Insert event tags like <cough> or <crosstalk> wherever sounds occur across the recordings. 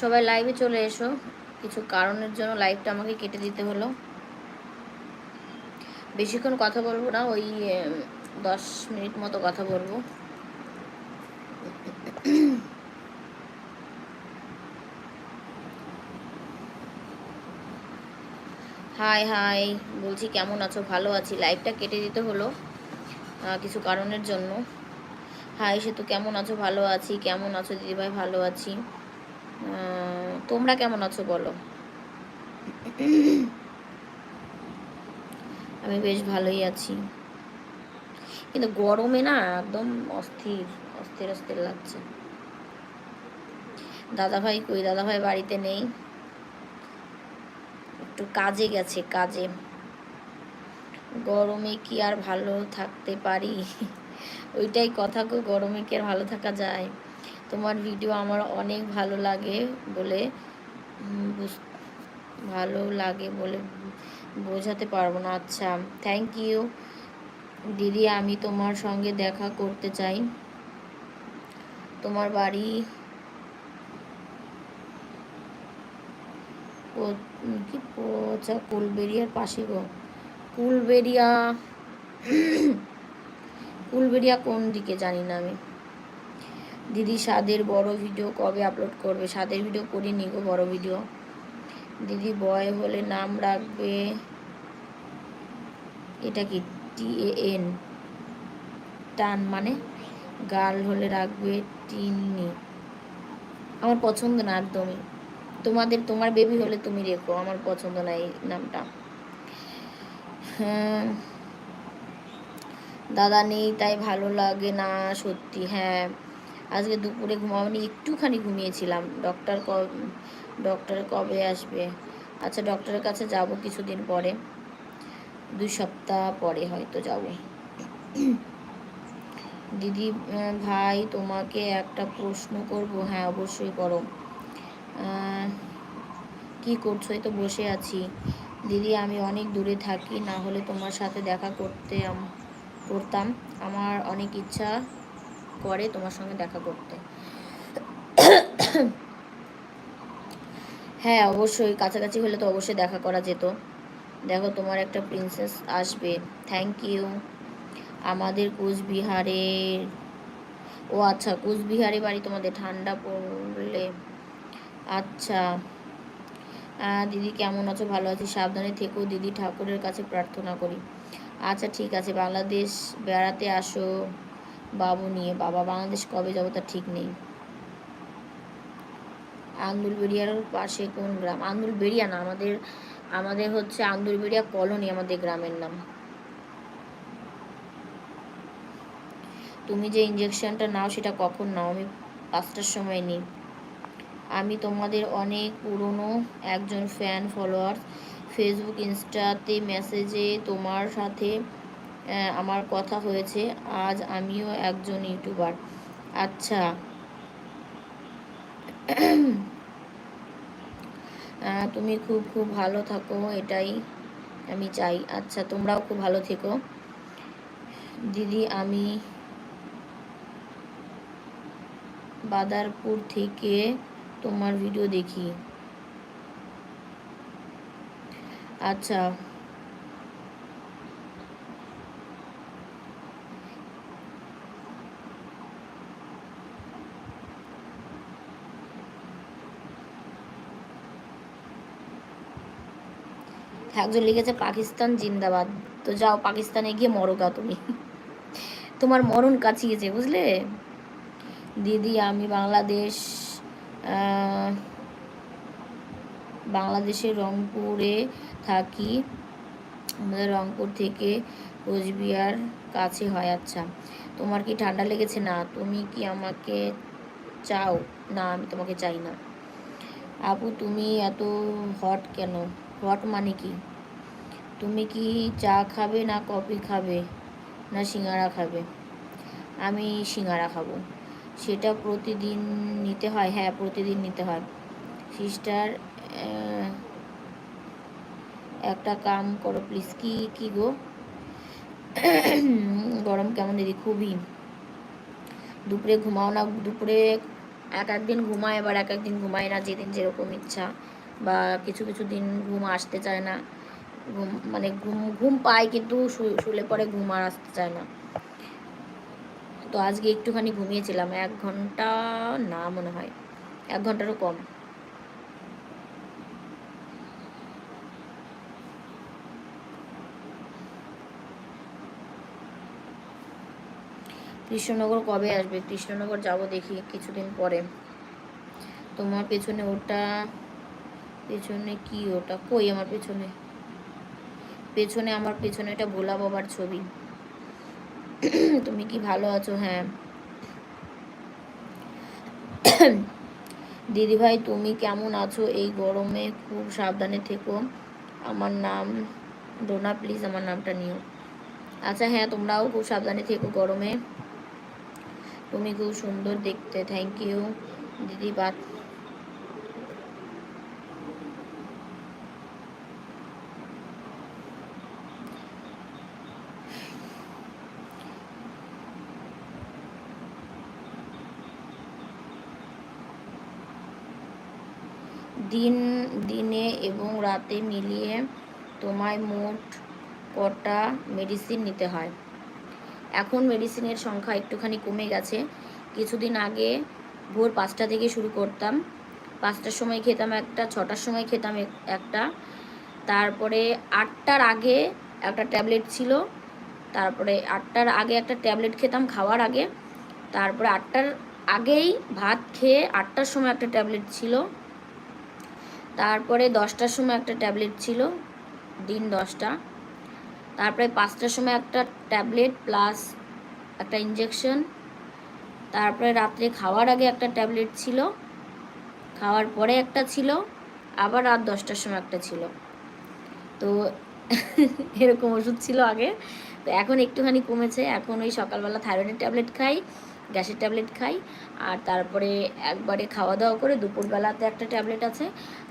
সবাই লাইভে চলে এসো। কিছু কারণের জন্য লাইভটা আমাকে কেটে দিতে হলো। বেশিক্ষণ কথা বলব না, ওই দশ মিনিট মতো কথা বলব। হাই হাই বলছি কেমন আছো? ভালো আছি। লাইভটা কেটে দিতে হলো কিছু কারণের জন্য। হাই সেতু কেমন আছো? ভালো আছি। কেমন আছো দিদিভাই? ভালো আছি। তোমরা কেমন আছো বলো? আমি বেশ ভালোই আছি। কিন্তু গরমে না একদম অস্থির অস্থির অস্থির লাগছে। দাদাভাই কই? দাদাভাই বাড়িতে নেই। একটু কাজে গেছে, কাজে। গরমে কি আর ভালো থাকতে পারি? ওইটাই কথা গো, গরমে কি আর ভালো থাকা যায়? তোমার ভিডিও আমার অনেক ভালো লাগে বলে ভালো লাগে বলে বোঝাতে পারব না। আচ্ছা থ্যাংক ইউ দিদি, আমি তোমার সঙ্গে দেখা করতে চাই। তোমার বাড়ি কি পচা কুলবেরিয়ার পাশে গো। কুলবেরিয়া কুলবেরিয়া কোন দিকে জানি না আমি। দিদি স্বাদের বড় ভিডিও কবে আপলোড করবে? স্বাদের ভিডিও করিনি গো বড় ভিডিও দিদি বয় হলে নাম রাখবে, এটা কি? টি এন টান মানে? গার্ল হলে রাখবে টিনি আমার পছন্দ না একদমই। তোমাদের, তোমার বেবি হলে তুমি রেখো, আমার পছন্দ না এই নামটা। হ্যাঁ। দাদা নেই, তাই ভালো লাগে না, সত্যি হ্যাঁ। আজকে দুপুরে ঘুমাওনি একটুখানি ঘুমিয়েছিলাম। ডক্টর ক ডক্টর কবে আসবে? আচ্ছা ডক্টরের কাছে যাব কিছুদিন পরে। দুই সপ্তাহ পরে হয়তো যাব। দিদি ভাই, তোমাকে একটা প্রশ্ন করব? হ্যাঁ অবশ্যই করো। কি করছ? তো বসে আছি। দিদি, আমি অনেক দূরে থাকি, না হলে তোমার সাথে দেখা করতে করতাম। আমার অনেক ইচ্ছা করে তোমার সঙ্গে দেখা করতে। হ্যাঁ অবশ্যই। কাছাকাছি হলে তো অবশ্যই দেখা করা যেত। দেখো, তোমার একটা প্রিন্সেস আসবে। থ্যাংক ইউ আমাদের কোচবিহারের ও আচ্ছা কোচবিহারে বাড়ি তোমাদের ঠান্ডা পড়লে। আচ্ছা। দিদি কেমন আছো? ভালো আছি। সাবধানে থেকো, দিদি ঠাকুরের কাছে প্রার্থনা করি। আচ্ছা ঠিক আছে। বাংলাদেশ বেড়াতে আসো। বাবু নিয়ে, বাবা বাংলাদেশ কবে যাব তা ঠিক নেই। আন্দুলবেড়িয়ার পাশে কোন গ্রাম? আন্দুলবেড়িয়া না, আমাদের আমাদের হচ্ছে আন্দুলবেড়িয়া কলোনি আমাদের গ্রামের নাম। তুমি যে ইঞ্জেকশনটা নাও সেটা কখন নাও? আমি পাঁচটার সময় নিই। আমি তোমাদের অনেক পুরনো একজন ফ্যান ফলোয়ার ফেসবুক ইনস্টাতে মেসেজে তোমার সাথে আমার কথা হয়েছে, আজ আমিও একজন ইউটিউবার। আচ্ছা। তুমি খুব খুব ভালো থাকো, এটাই আমি চাই। আচ্ছা তোমরাও খুব ভালো থেকো। দিদি, আমি বাদারপুর থেকে তোমার ভিডিও দেখি। আচ্ছা। একজন লিখেছে, পাকিস্তান জিন্দাবাদ। তো যাও পাকিস্তানে গিয়ে মরো গা তুমি। তোমার মরণ কাছিয়েছে, বুঝলে? দিদি, আমি বাংলাদেশ বাংলাদেশের রংপুরে থাকি। আমাদের রংপুর থেকে কোচবিহার কাছে হয়। আচ্ছা তোমার কি ঠান্ডা লেগেছে? না, তুমি কি আমাকে চাও? না, আমি তোমাকে চাই না। আপু, তুমি এত হট কেন? হট মানে কি? তুমি কি চা খাবে না কফি খাবে না সিঙ্গারা খাবে? আমি সিঙ্গারা খাব। সেটা প্রতিদিন নিতে হয় হ্যাঁ প্রতিদিন নিতে হয়। সিস্টার একটা কাম করো প্লিজ কি কি গো? গরম কেমন দিদি? খুবই। দুপুরে ঘুমাও না, দুপুরে এক একদিন ঘুমায় আবার এক একদিন ঘুমায় না, যেদিন যেরকম ইচ্ছা। বা কিছু কিছু দিন ঘুম আসতে চায় না। ঘুম মানে ঘুম ঘুম পায় কিন্তু শুলে পরে ঘুম আর আসতে চায় না। তো আজকে একটুখানি ঘুমিয়েছিলাম, এক ঘণ্টা না মনে হয়, এক ঘন্টারও কম। কৃষ্ণনগর কবে আসবে? কৃষ্ণনগর যাব দেখি কিছুদিন পরে। তোমার পেছনে ওটা, পেছনে কি ওটা? কই আমার পেছনে? পেছনে আমার পেছনে এটা ভোলা বাবার ছবি। তুমি কি ভালো আছো? হ্যাঁ। দিদিভাই, তুমি কেমন আছো? এই গরমে খুব সাবধানে থেকো। আমার নাম ডোনা, প্লিজ আমার নামটা নিও। আচ্ছা হ্যাঁ তোমরাও খুব সাবধানে থেকো গরমে। তুমি খুব সুন্দর দেখতে। থ্যাংক ইউ দিদি বাত দিন, দিনে এবং রাতে মিলিয়ে তোমায় মোট কটা মেডিসিন নিতে হয়? এখন মেডিসিনের সংখ্যা একটুখানি কমে গেছে। কিছুদিন আগে ভোর পাঁচটা থেকে শুরু করতাম। পাঁচটার সময় খেতাম একটা, ছটার সময় খেতাম এক- একটা। তারপরে আটটার আগে একটা ট্যাবলেট ছিল। তারপরে আটটার আগে একটা ট্যাবলেট খেতাম খাওয়ার আগে। তারপরে আটটার আগেই ভাত খেয়ে আটটার সময় একটা ট্যাবলেট ছিল। তারপরে দশটার সময় একটা ট্যাবলেট ছিল, দিন দশটা। তারপরে পাঁচটার সময় একটা ট্যাবলেট প্লাস একটা ইঞ্জেকশন তারপরে রাত্রে খাওয়ার আগে একটা ট্যাবলেট ছিল, খাওয়ার পরে একটা ছিল, আবার রাত দশটার সময় একটা ছিল। তো <laughs> এরকম ওষুধ ছিল আগে। তো এখন একটুখানি কমেছে, এখন ওই সকালবেলা থাইরয়েডের ট্যাবলেট খাই গ্যাসের ট্যাবলেট খাই। আর তারপরে একবারে খাওয়া দাওয়া করে দুপুরবেলাতে একটা ট্যাবলেট আছে।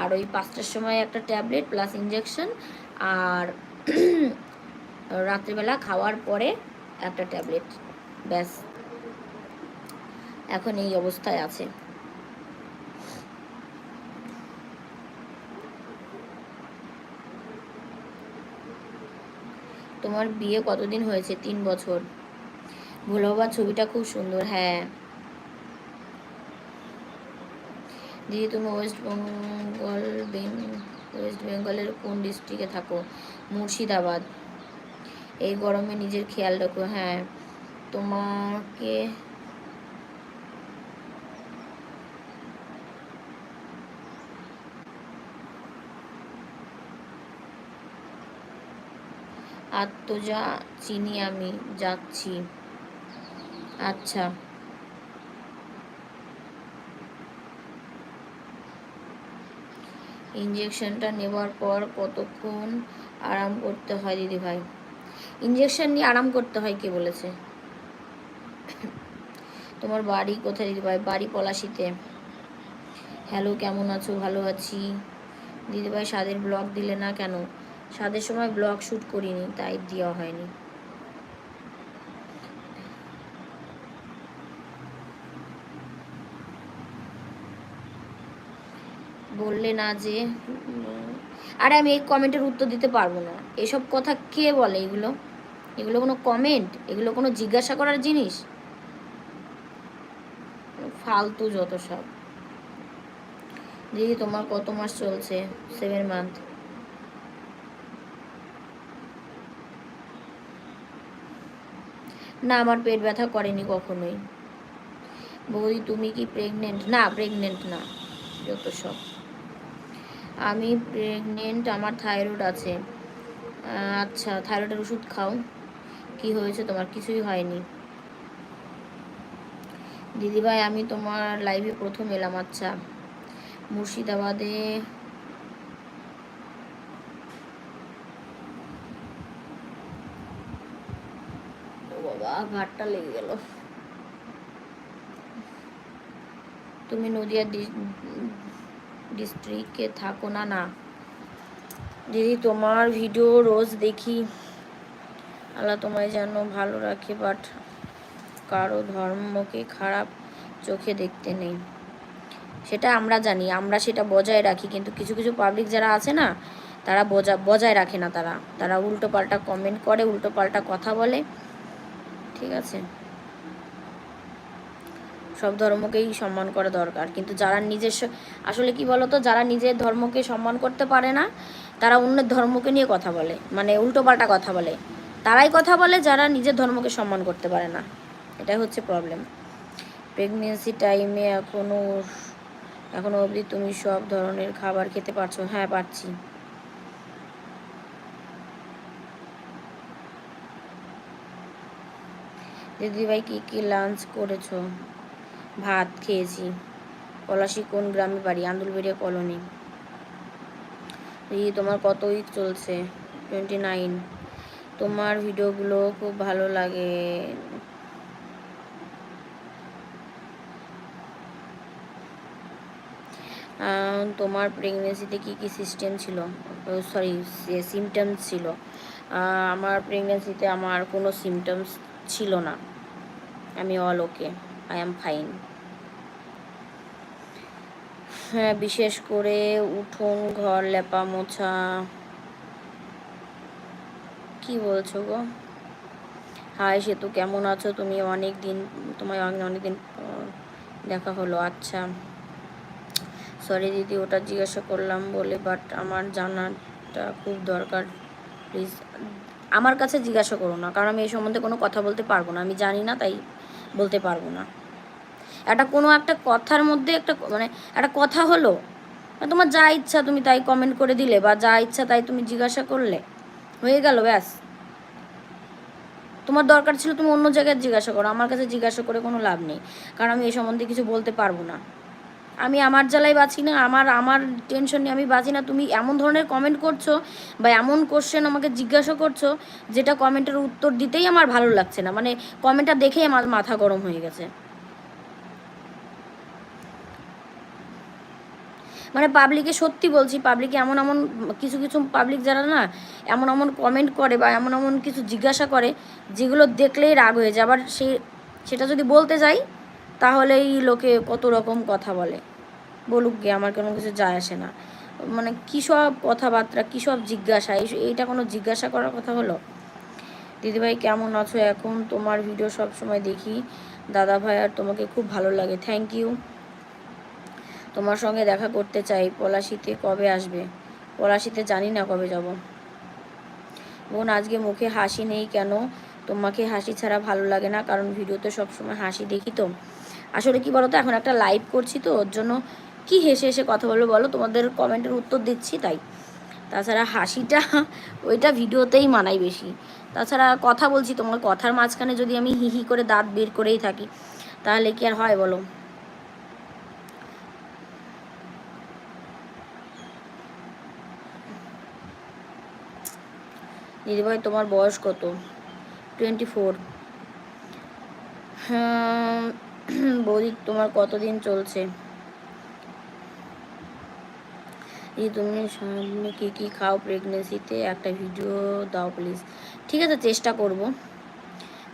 আর ওই পাঁচটার সময় একটা ট্যাবলেট প্লাস ইঞ্জেকশন আর <clears throat> রাত্রিবেলা খাওয়ার পরে একটা ট্যাবলেট। ব্যাস। এখন এই অবস্থায় আছে। তোমার বিয়ে কতদিন হয়েছে? তিন বছর। ভোলাবার ছবিটা খুব সুন্দর হ্যাঁ। দিদি তুমি ওয়েস্ট বেঙ্গল ওয়েস্ট বেঙ্গলের কোন ডিস্ট্রিক্টে থাকো? মুর্শিদাবাদ। এই গরমে নিজের খেয়াল রাখো হ্যাঁ। তোমাকে আত্মজা চিনি আমি, যাচ্ছি। আচ্ছা। ইঞ্জেকশনটা নেওয়ার পর কতক্ষণ আরাম করতে হয় দিদি ভাই? ইঞ্জেকশন নিয়ে আরাম করতে হয় কে বলেছে? তোমার বাড়ি কোথায় দিদি ভাই? বাড়ি পলাশিতে। হ্যালো, কেমন আছো? ভালো আছি। দিদিভাই স্বাদের ব্লগ দিলে না কেন? স্বাদের সময় ব্লগ শ্যুট করিনি, তাই দেওয়া হয়নি। বললে না যে, আরে আমি এই কমেন্টের উত্তর দিতে পারব না। এসব কথা কে বলে এগুলো? এগুলো কোনো কমেন্ট? এগুলো কোনো জিজ্ঞাসা করার জিনিস? ফালতু যত সব। দিদি তোমার কত মাস চলছে? সেভেন মান্থ না, আমার পেট ব্যথা করেনি কখনোই। বৌদি, তুমি কি প্রেগনেন্ট না প্রেগনেন্ট না। যত সব। আমি প্রেগনেন্ট আমার থাইরয়েড আছে। আচ্ছা থাইরয়েডের ওষুধ খাও। কি হয়েছে তোমার? কিছুই হয়নি। দিদিভাই, আমি তোমার লাইভে প্রথম এলাম আচ্ছা। মুর্শিদাবাদে বাবা, ঘাটটা লেগে গেল। তুমি নদিয়া ডিস্ট্রিক্টে থাকো না না। দিদি, তোমার ভিডিও রোজ দেখি। আল্লাহ তোমায় যেন ভালো রাখে বাট কারও ধর্মকে খারাপ চোখে দেখতে নেই। সেটা আমরা জানি, আমরা সেটা বজায় রাখি, কিন্তু কিছু কিছু পাবলিক যারা আছে না, তারা বজা, বজায় রাখে না তারা। তারা উল্টো পাল্টা কমেন্ট করে উল্টো পাল্টা কথা বলে। ঠিক আছে? সব ধর্মকেই সম্মান করা দরকার। কিন্তু যারা নিজস্ব আসলে কি বলতো? যারা নিজের ধর্মকে সম্মান করতে পারে না, তারা অন্যের ধর্মকে নিয়ে কথা বলে মানে উল্টো পাল্টা কথা বলে। তারাই কথা বলে, যারা নিজের ধর্মকে সম্মান করতে পারে না। এটাই হচ্ছে প্রবলেম প্রেগনেন্সি টাইমে এখনও এখনও অবধি তুমি সব ধরনের খাবার খেতে পারছ। হ্যাঁ পারছি। দিদিভাই, কী কী লাঞ্চ করেছ? ভাত খেয়েছি। পলাশি কোন গ্রামে বাড়ি? আন্দুলবেড়িয়া কলোনি। এই তোমার কত উইক চলছে? টোয়েন্টি নাইন তোমার ভিডিওগুলো খুব ভালো লাগে। তোমার প্রেগনেন্সিতে কি কি সিস্টেম ছিল? সরি সিমটমস ছিল। আমার প্রেগনেন্সিতে আমার কোনো সিমটমস ছিল না। আমি all okay I am fine হ্যাঁ বিশেষ করে উঠোন, ঘর লেপা মোছা কি বলছো গো? হাই সেতু কেমন আছো? তুমি অনেক দিন, তোমায় অনেক অনেক দিন দেখা হলো। আচ্ছা। সরি দিদি, ওটা জিজ্ঞাসা করলাম বলে বাট আমার জানাটা খুব দরকার। প্লিজ আমার কাছে জিজ্ঞাসা করো না, কারণ আমি এই সম্বন্ধে কোনো কথা বলতে পারব না। আমি জানি না, তাই বলতে পারব না। একটা কোনো একটা কথার মধ্যে একটা মানে একটা কথা হলো তোমার যা ইচ্ছা তুমি তাই কমেন্ট করে দিলে, বা যা ইচ্ছা তাই তুমি জিজ্ঞাসা করলে, হয়ে গেল, ব্যাস। তোমার দরকার ছিল তুমি অন্য জায়গায় জিজ্ঞাসা করো, আমার কাছে জিজ্ঞাসা করে কোনো লাভ নেই, কারণ আমি এই সম্বন্ধে কিছু বলতে পারব না। আমি আমার জ্বালাই বাঁচি না, আমার আমার টেনশন নিয়ে আমি বাঁচি না, তুমি এমন ধরনের কমেন্ট করছ, বা এমন কোশ্চেন আমাকে জিজ্ঞাসা করছ, যেটা কমেন্টের উত্তর দিতেই আমার ভালো লাগছে না মানে কমেন্টটা দেখেই আমার মাথা গরম হয়ে গেছে। মানে পাবলিকে সত্যি বলছি পাবলিকে এমন এমন কিছু কিছু পাবলিক যারা না, এমন এমন কমেন্ট করে বা এমন এমন কিছু জিজ্ঞাসা করে, যেগুলো দেখলেই রাগ হয়ে যায়। আবার সে, সেটা যদি বলতে যাই, তাহলেই লোকে কত রকম কথা বলে। বলুক গে, আমার কোনো কিছু যায় আসে না। মানে কী সব কথাবার্তা, কী সব জিজ্ঞাসা, এই- এইটা কোনো জিজ্ঞাসা করার কথা হলো? দিদিভাই, কেমন আছো? এখন তোমার ভিডিও সব সময় দেখি। দাদা ভাই আর তোমাকে খুব ভালো লাগে। থ্যাংক ইউ তোমার সঙ্গে দেখা করতে চাই। পলাশিতে কবে আসবে? পলাশিতে জানি না কবে যাব। বোন, আজকে মুখে হাসি নেই কেন? তোমাকে হাসি ছাড়া ভালো লাগে না, কারণ ভিডিওতে সবসময় হাসি দেখি তো। আসলে কি বলো তো এখন একটা লাইভ করছি তো, ওর জন্য কি হেসে হেসে কথা বলব বলো? তোমাদের কমেন্টের উত্তর দিচ্ছি তাই। তাছাড়া হাসিটা <laughs> ওইটা ভিডিওতেই মানাই বেশি। তাছাড়া কথা বলছি তোমার কথার মাঝখানে যদি আমি হি হি করে দাঁত বের করেই থাকি, তাহলে কি আর হয় বলো? দিদিভাই তোমার বয়স কত? টোয়েন্টি ফোর বৌদি, তোমার কতদিন চলছে? তুমি সামনে কী কী খাও প্রেগনেন্সিতে একটা ভিডিও দাও প্লিজ ঠিক আছে, চেষ্টা করব।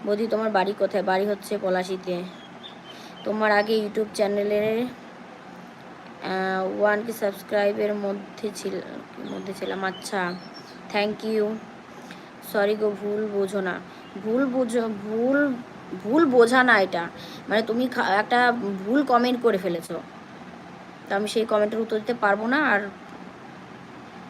বৌদি, তোমার বাড়ি কোথায়? বাড়ি হচ্ছে পলাশিতে। তোমার আগে ইউটিউব চ্যানেলের ওয়ান কি সাবস্ক্রাইবের মধ্যে ছিল মধ্যে ছিলাম। আচ্ছা থ্যাংক ইউ সরি গো, ভুল বোঝো না। ভুল বোঝো, ভুল ভুল বোঝা না এটা। মানে তুমি একটা ভুল কমেন্ট করে ফেলেছো। তো আমি সেই কমেন্টের উত্তর দিতে পারব না আর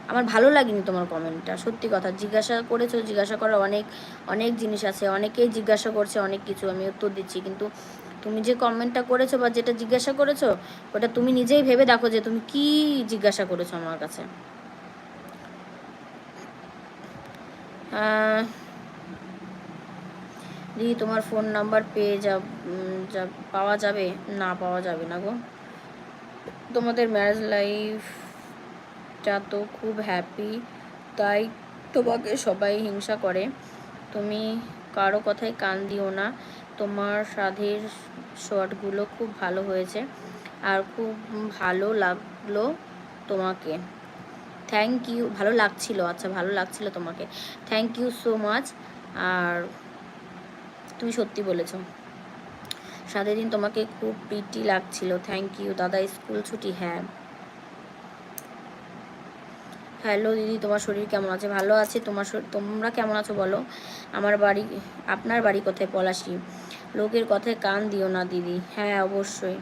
আমার ভালো লাগেনি তোমার কমেন্টটা সত্যি কথা। জিজ্ঞাসা করেছ, জিজ্ঞাসা করার অনেক অনেক জিনিস আছে। অনেকেই জিজ্ঞাসা করছে অনেক কিছু, আমি উত্তর দিচ্ছি। কিন্তু তুমি যে কমেন্টটা করেছ বা যেটা জিজ্ঞাসা করেছ, ওটা তুমি নিজেই ভেবে দেখো যে তুমি কি জিজ্ঞাসা করেছ আমার কাছে। দিদি, তোমার ফোন নাম্বার পেয়ে যা পাওয়া যাবে? না, পাওয়া যাবে না গো। তোমাদের ম্যারেজ লাইফটা তো খুব হ্যাপি তাই তোমাকে সবাই হিংসা করে। তুমি কারও কথায় কান দিও না। তোমার সাধের শটগুলো খুব ভালো হয়েছে, আর খুব ভালো লাগল তোমাকে। থ্যাংক ইউ ভালো লাগছিল আচ্ছা ভালো লাগছিল তোমাকে। থ্যাংক ইউ সো মাচ আর তুমি সত্যি বলেছ। সাথে দিন তোমাকে খুব পিটি লাগছিল। থ্যাংক ইউ দাদা, স্কুল ছুটি হ্যাঁ। হ্যালো দিদি, তোমার শরীর কেমন আছে? ভালো আছে? তোমার তোমরা কেমন আছো বলো? আমার বাড়ি, আপনার বাড়ি কোথায়? পলাশি। লোকের কথায় কান দিও না, দিদি। হ্যাঁ অবশ্যই।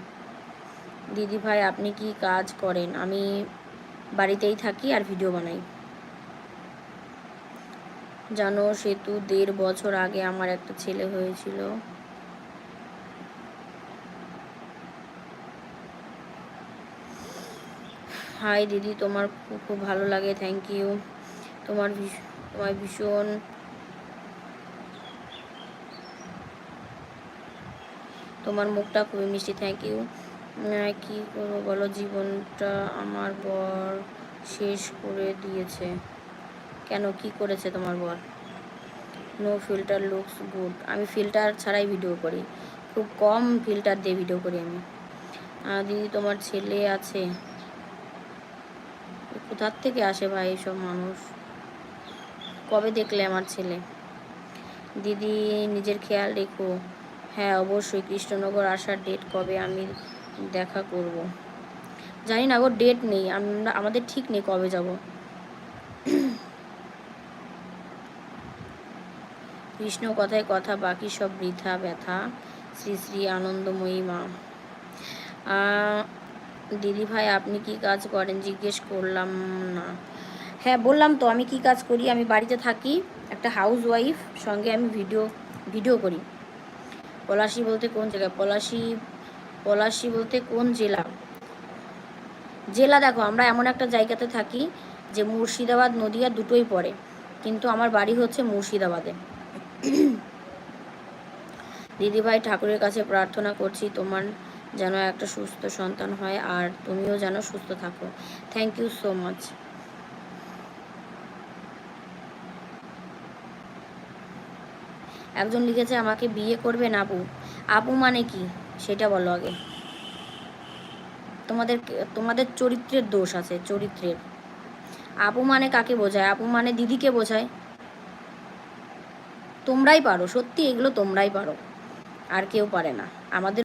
দিদি ভাই, আপনি কি কাজ করেন? আমি বাড়িতেই থাকি আর ভিডিও বানাই। জানো, সেতু দেড় বছর আগে আমার একটা ছেলে হয়েছিল। হাই দিদি, তোমার খুব ভালো লাগে থ্যাংক ইউ তোমার তোমার ভীষণ তোমার মুখটা খুবই মিষ্টি থ্যাংক ইউ কি করব বলো? জীবনটা আমার বর শেষ করে দিয়েছে। কেন? কি করেছে তোমার বর? নো ফিল্টার লুকস গুড আমি ফিল্টার ছাড়াই ভিডিও করি। খুব কম ফিল্টার দিয়ে ভিডিও করি আমি। দিদি, তোমার ছেলে আছে? কোথার থেকে আসে ভাই এইসব মানুষ? কবে দেখলে আমার ছেলে? দিদি, নিজের খেয়াল রেখো। হ্যাঁ অবশ্যই। কৃষ্ণনগর আসার ডেট কবে? আমি দেখা করব। জানি না গো ডেট নেই। আমরা, আমাদের ঠিক নেই কবে যাব। কৃষ্ণ কথায় কথা, বাকি সব বৃথা ব্যথা। শ্রী শ্রী আনন্দময়ী মা। দিদি ভাই, আপনি কি কাজ করেন? জিজ্ঞেস করলাম না। হ্যাঁ বললাম তো, আমি কি কাজ করি? আমি বাড়িতে থাকি, একটা হাউস ওয়াইফ সঙ্গে আমি ভিডিও ভিডিও করি। পলাশি বলতে কোন জায়গায়? পলাশি পলাশি বলতে কোন জেলা? জেলা দেখো, আমরা এমন একটা জায়গাতে থাকি যে মুর্শিদাবাদ নদিয়া দুটোই পড়ে, কিন্তু আমার বাড়ি হচ্ছে মুর্শিদাবাদে। দিদিভাই ঠাকুরের কাছে প্রার্থনা করছি, তোমার যেন একটা সুস্থ সন্তান হয় আর তুমিও যেন সুস্থ থাকো। থ্যাংক ইউ সো মাচ একজন লিখেছে, আমাকে বিয়ে করবেন আপু। আপু মানে কি? সেটা বলো আগে। তোমাদের তোমাদের চরিত্রের দোষ আছে, চরিত্রের। আপু মানে কাকে বোঝায়? আপু মানে দিদিকে বোঝায়। তোমরাই পারো, সত্যি এগুলো তোমরাই পারো। আর কেউ পারে না। আমাদের